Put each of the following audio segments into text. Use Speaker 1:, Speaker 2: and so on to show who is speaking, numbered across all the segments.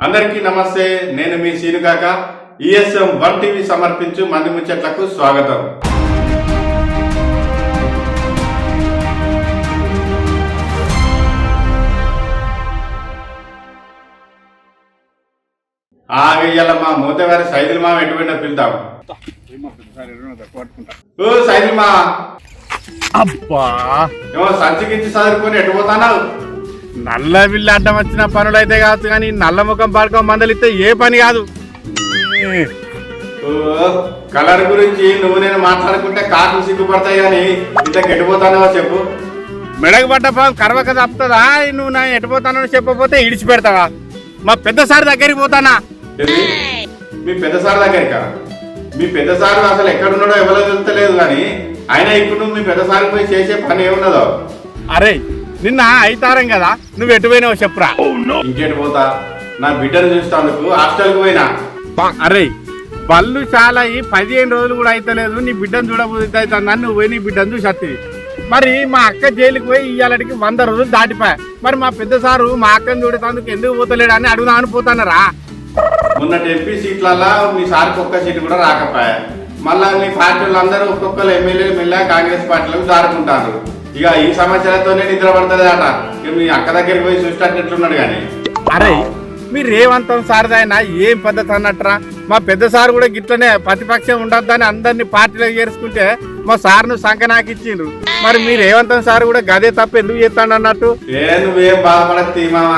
Speaker 1: అందరికీ నమస్తే నేను మీ సీనుకాక ఈఎస్ఎం వన్ టీవీ సమర్పించు మంది ముచ్చట్లకు స్వాగతం. ఆ ఇయ్యాల మా మూతవారి సైదులు మా ఎటువంటి పిలుద్దాం. ఓ సైదులు మా.
Speaker 2: అబ్బా.
Speaker 1: ఏమో సంచికించి చదువుకొని ఎటు పోతానావు
Speaker 2: నల్ల బిల్లు అడ్డం వచ్చిన పనులు అయితే కావచ్చు కానీ నల్ల ముఖం పడకం మందలిస్తే ఏ పని కాదు.
Speaker 1: కలర్ గురించి నువ్వు నేను మాట్లాడుకుంటే కాకులు సిగ్గుపడతాయి కానీ ఇంత గెట్టిపోతానో చెప్పు.
Speaker 2: మెడకు పడ్డ కరవక తప్పుతుందా? నువ్వు నా ఎటుపోతానని చెప్పకపోతే ఇడిచి పెడతావా మా పెద్ద సార్ దగ్గరికి పోతానా?
Speaker 1: మీ పెద్ద సార్ దగ్గరికా? మీ పెద్ద సార్ అసలు ఎక్కడున్నాడో ఎవరో తెలుస్తలేదు కానీ ఆయన ఇప్పుడు నువ్వు మీ పెద్ద సార్ పోయి చేసే పని ఏమున్నదో
Speaker 2: అరే నిన్న అయితారం కదా నువ్వు ఎటు పోయినావు చెప్పురా.
Speaker 1: ఇంకేటి పోతా? నా బిడ్డను చూస్తాందుకు హాస్టల్కి పోయినా?
Speaker 2: అరే బళ్ళు చాలా అయ్యి పదిహేను రోజులు కూడా అయితలేదు నీ బిడ్డను చూడబోతుంది అవుతుందని నువ్వు పోయి నీ బిడ్డను చూసి మరి మా అక్క జైలుకి పోయి ఇవాళకి వంద రోజులు దాటిపోయా మరి మా పెద్ద సారు మా అక్కను చూడేందుకు ఎందుకు పోతలేడు అని అడుగుదామని పోతానరా.
Speaker 1: మొన్నటి ఎంపీ సీట్లలో మీ సార్కి ఒక్క సీటు కూడా రాకపోయా. మళ్ళా మీ పార్టీ వాళ్ళందరూ ఒక్కొక్కరు ఎమ్మెల్యేలు మెల్లగా కాంగ్రెస్ పార్టీలకు దారుకుంటారు ఇక ఈ సమస్యలతోనే నిద్ర పడుతుంది అట మీ అక్క దగ్గరికి పోయి చూసినట్లున్నాడు కానీ.
Speaker 2: అరే మీరు రేవంతం సారదైనా ఏం పద్ధతి అన్నట్రా మా పెద్ద సార్ కూడా గిట్లనే ప్రతిపక్షం ఉండొద్దని అందరినీ పార్టీలో చేర్చుకుంటే మా సార్ను సంఖ నాకు ఇచ్చిండ్రు. మరి మీరు రేవంతం సార్ కూడా గదే తప్ప ఎందుకు చేస్తాడు అన్నట్టు?
Speaker 1: ఏ నువ్వేం బాధపడకు మామ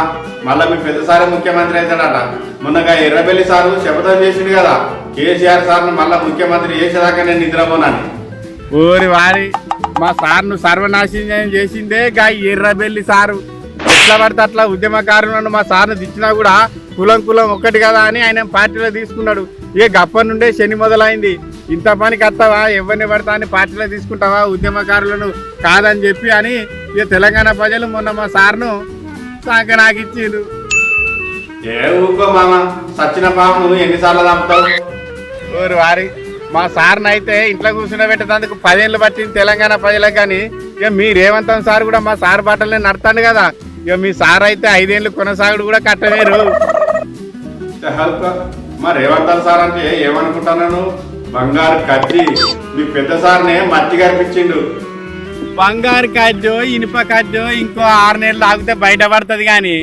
Speaker 1: మళ్ళా మీ పెద్ద సారే ముఖ్యమంత్రి అవుతాడట. మొన్నగా ఎర్రబెల్లి సారు శపథం చేసిండు కదా. కేసీఆర్ సార్ను మళ్ళా ముఖ్యమంత్రి చేసేదాకా నేను నిద్రపోనాను.
Speaker 2: ఓరి వారి మా సార్ను సర్వనాశనం చేసిందే గా ఎర్రబెల్లి సారు. ఎట్లా పడితే అట్లా ఉద్యమకారులను మా సార్ను తెచ్చినా కూడా కులం కులం ఒక్కటి కదా అని ఆయన పార్టీలో తీసుకున్నాడు. ఇక గప్ప నుండే శని మొదలైంది. ఇంత పనికి వస్తావా ఎవరిని పడతా అని పార్టీలో తీసుకుంటావా? ఉద్యమకారులను కాదని చెప్పి అని ఇక తెలంగాణ ప్రజలు మొన్న మా సార్ను సాక నాకు ఇచ్చిండ్రు
Speaker 1: ఏ ఊకో మామ? సచిన పాము నువ్వు ఎన్నిసార్లు చంపుతావు?
Speaker 2: ఓరి వారి. మా సార్ని అయితే ఇంట్లో కూర్చుని పెట్టేందుకు పదేళ్ళు పట్టింది తెలంగాణ ప్రజలకు కానీ ఇక మీ రేవంతం సార్ కూడా మా సార్ బాటలనే నడతాడు కదా. ఇక మీ సార్ అయితే ఐదేళ్ళు కొనసాగుడు కూడా కట్టలేరు.
Speaker 1: మా రేవంత్ సార్ అంటే ఏమనుకుంటున్నాను? బంగారు కత్తి. మీ పెద్ద సార్నే మట్టి కనిపించిండు
Speaker 2: బంగారు కజ్జో ఇనుప కజ్జో ఇంకో ఆరు నెలలు ఆగితే బయట పడుతుంది కానీ.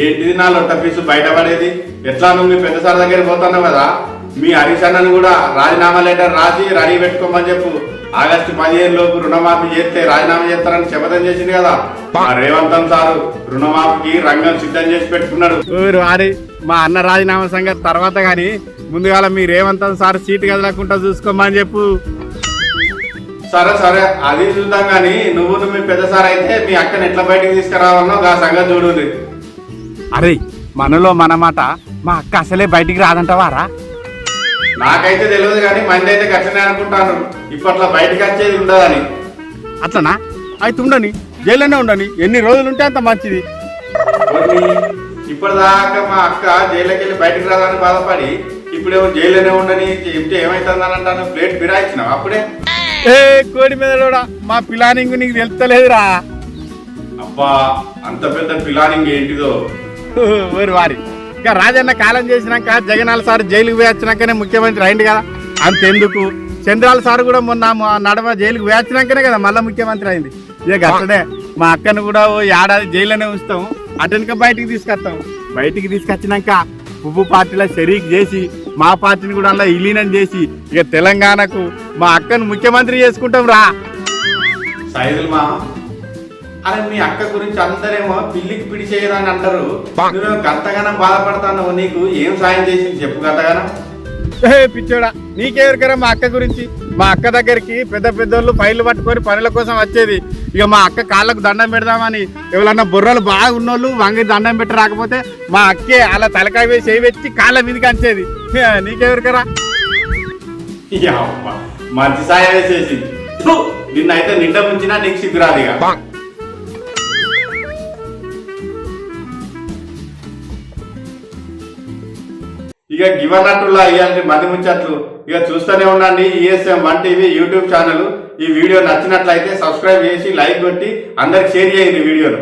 Speaker 1: ఏంటిది నా లొట్ట పీసు బయటపడేది ఎట్లా నువ్వు మీ పెద్ద సార్ దగ్గరికి పోతున్నావు కదా? మీ హరీష్ అన్నను కూడా రాజీనామా లెటర్ రాసి రెడీ పెట్టుకోమని చెప్పు. ఆగస్టు పదిహేను లోపు రుణమాఫీ చేస్తే రాజీనామా చేస్తారని శపథం చేసింది కదా. మా రేవంతం సారు రుణమాఫీకి రంగం సిద్ధం చేసి పెట్టుకున్నాడు.
Speaker 2: మా అన్న రాజీనామా సంగతి తర్వాత కానీ ముందుగాల మీ రేవంతం సార్ సీటు కదలకుండా చూసుకోమని చెప్పు.
Speaker 1: సరే సరే అది చూద్దాం కానీ నువ్వు మీ పెద్ద సార్ అయితే మీ అక్కని ఎట్లా బయటికి తీసుకురావన్నో ఆ సంగతి చూడు.
Speaker 2: అరే మనలో మన మాట మా అక్క అసలే బయటికి రాదంటవారా?
Speaker 1: నాకైతే తెలియదు కానీ మంది అయితే గట్లనే అనుకుంటాను ఇప్పట్లో బయటకు వచ్చేది ఉండదని.
Speaker 2: అట్లనా? అయితే ఉండని. జైల్లోనే ఉండని. ఎన్ని రోజులు ఉంటే అంత మంచిది.
Speaker 1: ఇప్పటిదాకా మా అక్క జైల్లోకి వెళ్ళి బయటకు రాదని బాధపడి ఇప్పుడేమో జైల్లోనే ఉండని చెప్తే ఏమైతుందని అంటాను ప్లేట్ బిరాయించినావు అప్పుడే?
Speaker 2: ఏ కోడి మీద కూడా మా ప్లానింగ్ నీకు తెలుస్తలేదురా.
Speaker 1: అబ్బా అంత పెద్ద ప్లానింగ్ ఏంటిదో?
Speaker 2: వారి. ఇక రాజన్న కాలం చేసినాక జగనాల సార్ జైలుకి పోయి ముఖ్యమంత్రి అయింది కదా. అంతెందుకు? చంద్రాల సార్ కూడా మొన్న మా జైలుకు జైలుకి కదా మళ్ళీ ముఖ్యమంత్రి అయింది. ఇక అట్లనే మా అక్కను కూడా ఓ ఏడాది జైల్లోనే ఉంచుతాం. అటెనక బయటికి తీసుకొస్తాం. బయటికి తీసుకొచ్చినాక ఉప్పు పార్టీలో షరీక్ చేసి మా పార్టీని కూడా అలా విలీనం చేసి ఇక తెలంగాణకు మా అక్కను ముఖ్యమంత్రి చేసుకుంటాం రా.
Speaker 1: సైదులు మా అరే మీ అక్క గురించి అందరేమో పిల్లికి పిడి చేయదని అంటారు. గంతగానం బాధపడతాను నీకు ఏం సాయం చేసింది చెప్పు గంతగానం.
Speaker 2: పిచ్చోడా నీకెవరికరా మా అక్క గురించి? మా అక్క దగ్గరికి పెద్ద పెద్దోళ్ళు ఫైళ్ళు పట్టుకొని పనుల కోసం వచ్చేది. ఇక మా అక్క కాళ్ళకు దండం పెడదామని ఎవరన్నా బుర్రలు బాగా ఉన్నోళ్ళు వంగి దండం పెట్టి రాకపోతే మా అక్కే అలా తలకాయ వేసి చేయి కాళ్ళ మీదకి అంచేది. నీకెవరికరా
Speaker 1: మంచి సాయం వేసేసింది థు, నిన్నైతే నిండా ముంచినా నీకు సిగ్గురాదు ఇక. ఇక గివన్నట్టులా ఇలాంటి మంది ముచ్చట్లు. ఇక చూస్తూనే ఉండండి ESM one TV YouTube channel. ఈ వీడియో నచ్చినట్లయితే సబ్స్క్రైబ్ చేసి లైక్ కొట్టి అందరికి షేర్ చేయండి వీడియోను.